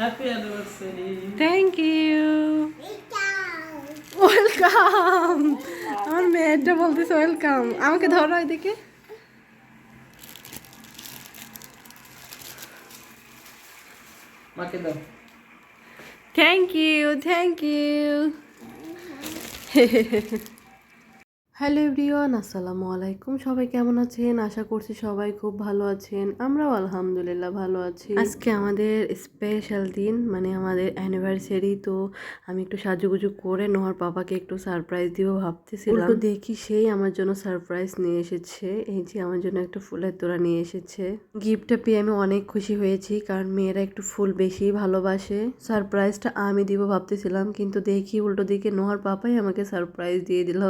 Happy anniversary thank you welcome আমার মেয়েটা বলতেছে ওয়েলকাম আমাকে ধরো এদিকে। মাকে দাও। Thank you thank you hello everyone আসসালামু আলাইকুম। সবাই কেমন আছেন? আশা করছি সবাই খুব ভালো আছেন। আমরাও আলহামদুলিল্লাহ ভালো আছি। আজকে আমাদের স্পেশাল দিন মানে আমাদের অ্যানিভার্সারি তো আমি একটু সাজুগুজু করে নোহার পাপাকে একটু সারপ্রাইজ দিয়েও ভাবতেছিলাম। তো দেখি সেই আমার জন্য সারপ্রাইজ নিয়ে এসেছে। এই যে আমার জন্য একটা ফুলের তোড়া নিয়ে এসেছে। গিফটটা পেয়ে আমি অনেক খুশি হয়েছি কারণ মেয়েরা একটু ফুল বেশি ভালোবাসে। সারপ্রাইজটা আমি দিব ভাবতেছিলাম কিন্তু দেখি উল্টো দিকে নোহার পাপাই আমাকে সারপ্রাইজ দিয়ে দিল।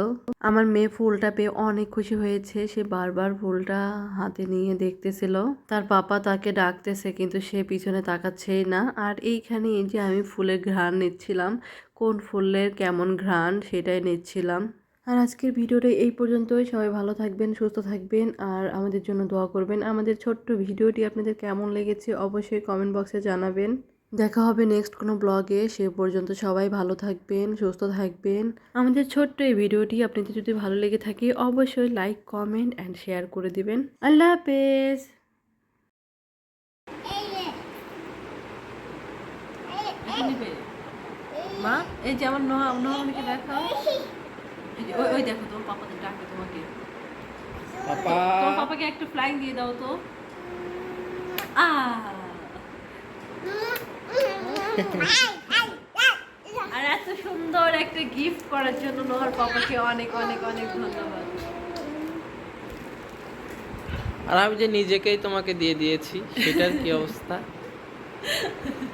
আমার মেয়ে ফুলটা পেয়ে অনেক খুশি হয়েছে। সে বারবার ফুলটা হাতে নিয়ে দেখতেছিল। তার পাপা তাকে ডাকতেছে, কিন্তু সে পিছনে তাকাচ্ছেই না। আর এইখানে এই যে আমি ফুলের ঘ্রাণ নিচ্ছিলাম, কোন ফুলের কেমন ঘ্রাণ সেটাই নিচ্ছিলাম। আর আজকের ভিডিওটা এই পর্যন্তই। সবাই ভালো থাকবেন, সুস্থ থাকবেন, আর আমাদের জন্য দোয়া করবেন। আমাদের ছোট্ট ভিডিওটি আপনাদের কেমন লেগেছে অবশ্যই কমেন্ট বক্সে জানাবেন। দেখা হবে নেক্সট কোনো ব্লগে সে পর্যন্ত সবাই ভালো থাকবেন সুস্থ থাকবেন। আমাদের ছোট্ট এই ভিডিওটি আপনাদের যদি ভালো লেগে থাকে অবশ্যই লাইক কমেন্ট অ্যান্ড শেয়ার করে দিবেন। আল্লাহ হাফেজ। মা এই যে আমার নোহা নোহামনিকে দেখাও। ওই ওই দেখো তোমার পাপা তো ডাকে তোমাকে। পাপা। তোমার পাপাকে একটু ফ্লাইং দিয়ে দাও তো। আ আর এত সুন্দর একটা গিফট করার জন্য নোহার পাপাকে অনেক অনেক অনেক ধন্যবাদ। আর আমি যে নিজেকেই তোমাকে দিয়ে দিয়েছি সেটার কি অবস্থা?